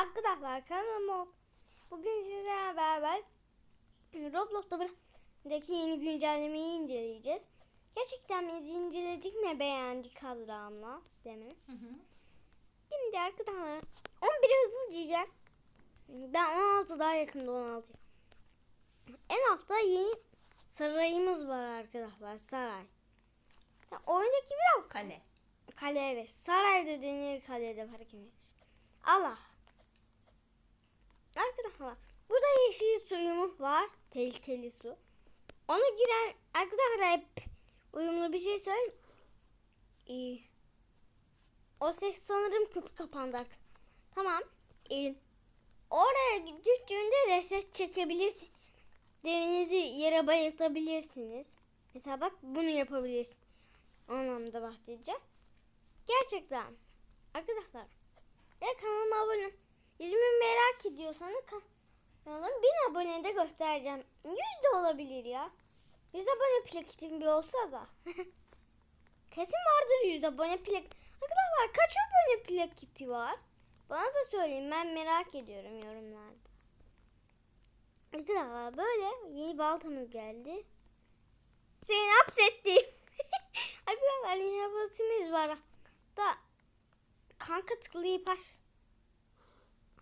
Arkadaşlar kanalıma bugün sizlerle beraber Roblox'taki yeni güncellemeyi inceleyeceğiz. Gerçekten biz inceledik mi beğendik Hazra'mla değil mi? Hı hı. Şimdi arkadaşlar 11 hızlı diyeceğim. Ben 16 daha yakında 16. En altta yeni sarayımız var arkadaşlar saray. Ya oyundaki biraz Kale. Kale evet. Sarayda denir kalede fark etmez. Allah. Arkadaşlar burada yeşil suyumuz var. Tehlikeli su. Ona giren arkadaşlar hep uyumlu bir şey söyle. İyi. O ses sanırım köpük kapandı. Tamam. İyi. Oraya düştüğünde reset çekebilirsin. Derinizi yere bayıltabilirsiniz. Mesela bak bunu yapabilirsin. Anlamda bahsedeceğim. Gerçekten. Arkadaşlar. Ya kanalıma abone. Yüzümü merak ediyorsanız kanalım 1000 abone de göstereceğim. 100 de olabilir ya. 100 abone plakitim bir olsa da. Kesin vardır 100 abone plak. Arkadaşlar kaç abone plakiti var? Bana da söyleyin ben merak ediyorum yorumlarda. Arkadaşlar böyle yeni baltamız geldi. Seni hapsettim. Arkadaşlar yeni baltamız var. Da kanka tıklayıp aç.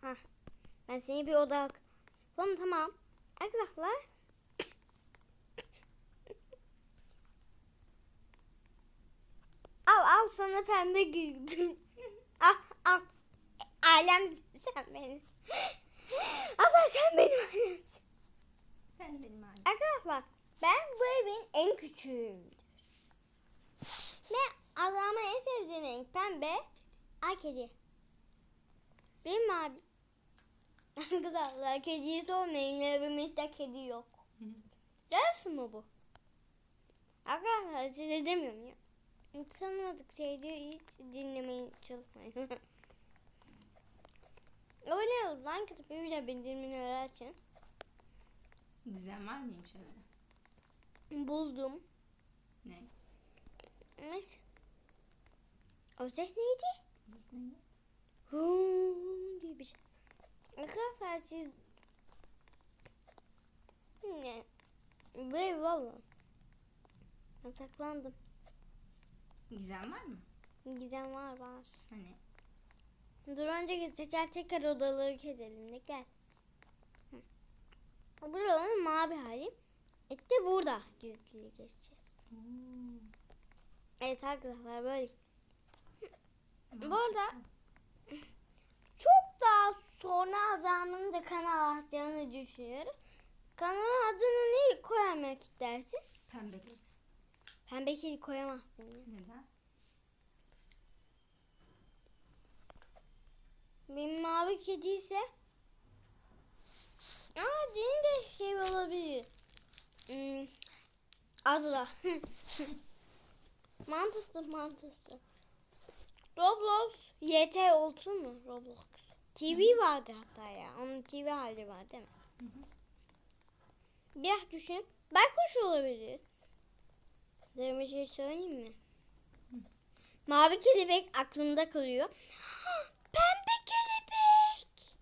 Hah. Ben seni bir oda Tamam tamam. Arkadaşlar. al al sana pembe gül. al al. Alem sen benim. Azar sen benim alemsin. Sen benim annem. Arkadaşlar ben bu evin en küçüğüyümdür. Ve Allah'ıma en sevdiğim renk pembe. Ay kedi. Benim abi. Arkadaşlar kediyi sormayın evimizde kedi yok. Ders mi bu? Arkadaşlar size demiyorum ya. Tanımadık şeyleri hiç dinlemeyin çalışmayın. Abone olun, like atıp bir de bildirimleri açın. Gizem var mıymış evde? Buldum. Ne? Evet. O ses neydi? Gizem ne? Huu diye bir şey. Arkadaşlar siz ne? Böyle valla. Ben saklandım. Gizem var mı? Gizem var var. Hani? Dur önce gidecek gel tekrar odaları gezelim de gel. Hı. Burada onun mavi hali. İşte burada gizli geçeceğiz. Evet arkadaşlar böyle. Bu arada çok daha Da kanal açacağını düşünüyorum. Kanalın adını ne koymak istersin? Pembe gibi. Pembe kedi koyamazsın ya. Neden? Benim mavi kedi ise Aa senin de şey olabilir. Hmm, Azra. mantısı mantısı. Roblox YT olsun mu Roblox? TV vardı hatta ya. Onun TV hali var değil mi? Hı hı. Biraz düşün. Baykuş olabilir. Size bir şey söyleyeyim mi? Mavi kelebek aklımda kalıyor. Pembe kelebek.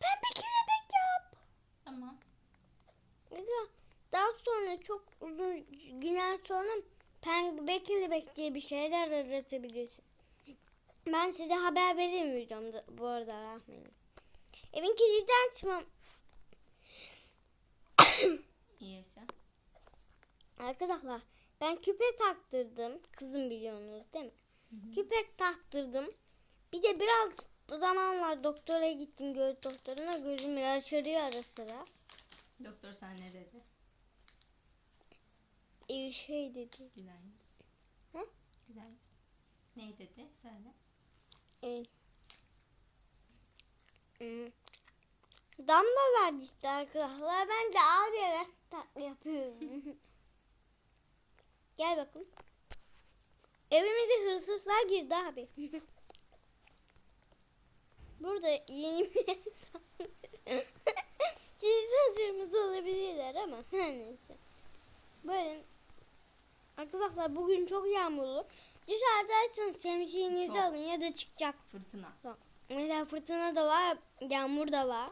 Pembe kelebek yap. Tamam. Daha sonra çok uzun günler sonra pembe kelebek diye bir şeyler aratabilirsin. Ben size haber veririm videomda bu arada rahmetle. Evin kilidi açmam. İyiyse. Arkadaşlar ben küpe taktırdım. Kızım biliyorsunuz değil mi? Küpe taktırdım. Bir de biraz bu zamanlar doktora gittim göz doktoruna. Gözüm biraz şörüyor ara sıra. Doktor sana ne dedi? Bir şey dedi. Güler. Hı? Güler. Ne dedi? Söyle. Evet. Hmm. Damla verdi işte arkadaşlar. Ben de ağlayarak tatlı yapıyorum. Gel bakın. Evimize hırsızlar girdi abi. Burada yeni bir insan. Siz hazırımız olabilirler ama her neyse. Böyle Arkadaşlar bugün çok yağmurlu. Dışarıdaysanız şemsiyenizi Çok. alın ya da çıkacak. Fırtına. Mesela fırtına da var, yağmur da var.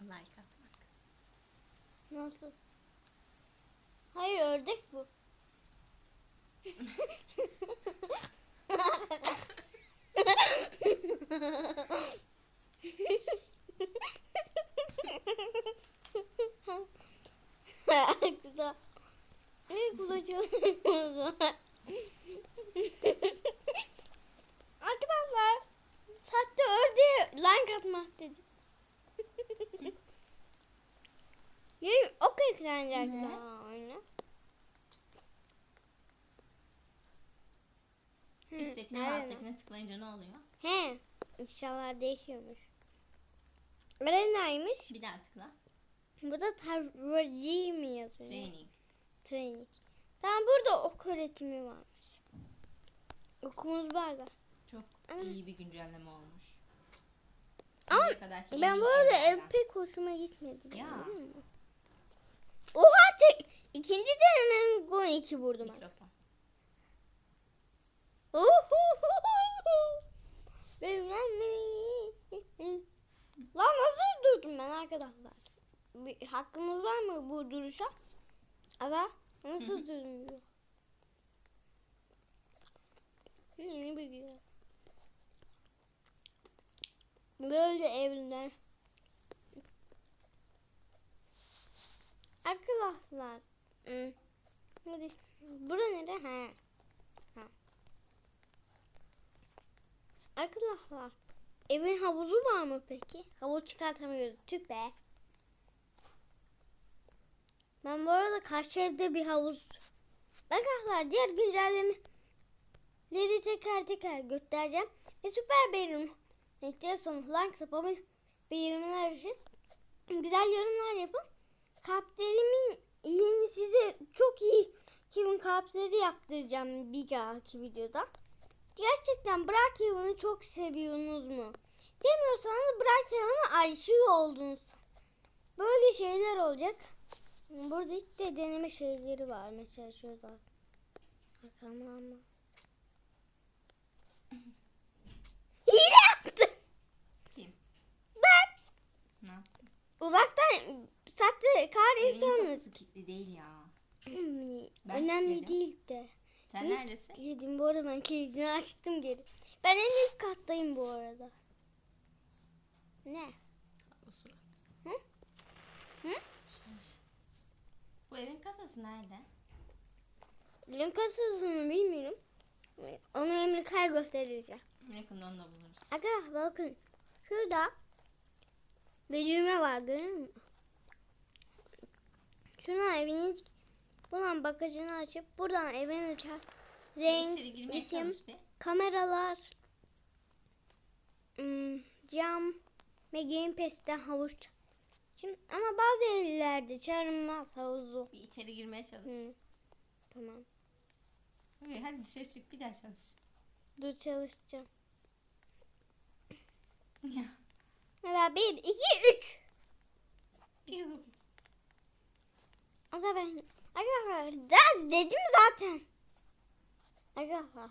Like atmak. Nasıl? Hayır ördek bu. Güzel. Ne kullanıyorum? Arkadaşlar sahte ördeğe like atmak dedi. Yürü ok ekranacak Ne? daha oyuna. Hı, Üsttekine ve alttakine tıklayınca ne oluyor? He. İnşallah değişiyormuş. Arena'ymış. Bir daha tıkla. Burada tarvacı mi yazıyor? Training. Training. Tamam burada ok öğretimi varmış. Okumuz var da. Çok Ama- iyi bir güncelleme olmuş. Ama Ben bu arada ev pek hoşuma gitmedi. Ya. Oha tek ikinci denemem gol 2 vurdum. Mikrofon. Lan nasıl durdum ben arkadaşlar? Bir hakkımız var mı bu duruşa? Ama nasıl durdum. Yeni bir. Böyle evler. Arkadaşlar. Hadi. Bura nere? Ha. Arkadaşlar. Evin havuzu var mı peki? Havuz çıkartamıyoruz. Tüh be. Ben bu arada karşı evde bir havuz. Arkadaşlar diğer güncellemeleri tekrar tekrar göstereceğim. Ve süper beğenim. İstiyorsanız like tıklamayı beğenmeler için güzel yorumlar yapın. Kalplerimin yeni size çok iyi Kevin kalpleri yaptıracağım bir dahaki videoda. Gerçekten Bırak Kevin'i çok seviyorsunuz mu? Sevmiyorsanız Bırak Kevin'i aşığı oldunuz. Böyle şeyler olacak. Burada hiç de deneme şeyleri var. Mesela şurada. Arkamdan ama. Hile. Kim? Ben Ne yaptın? uzaktan sahte kar insanız. kapısı kilitli değil ya. Ben Önemli kilitledim. değil de. Sen Niye neredesin? kilitledim bu arada ben kilidini açtım geri. Ben en üst kattayım bu arada. Ne? surat. Hı? Hı? Bu evin kasası nerede? Dilin kasasını bilmiyorum. Onu Amerika'ya göstereceğim. Yakında onu da buluruz. Arkadaşlar bakın. Şurada bir düğme var görüyor musun? Şuna evin iç- buradan bagajını açıp buradan evin açar. Renk, isim, kameralar, hmm, cam ve Game Pass'ten havuç. Şimdi ama bazı evlerde çağrılmaz havuzu. Bir içeri girmeye çalış. Hı. Tamam. İyi, hadi dışarı çık bir daha çalış. Dur çalışacağım. Ya. Mesela bir, iki, üç. Zaman ben... Arkadaşlar da dedim zaten. Arkadaşlar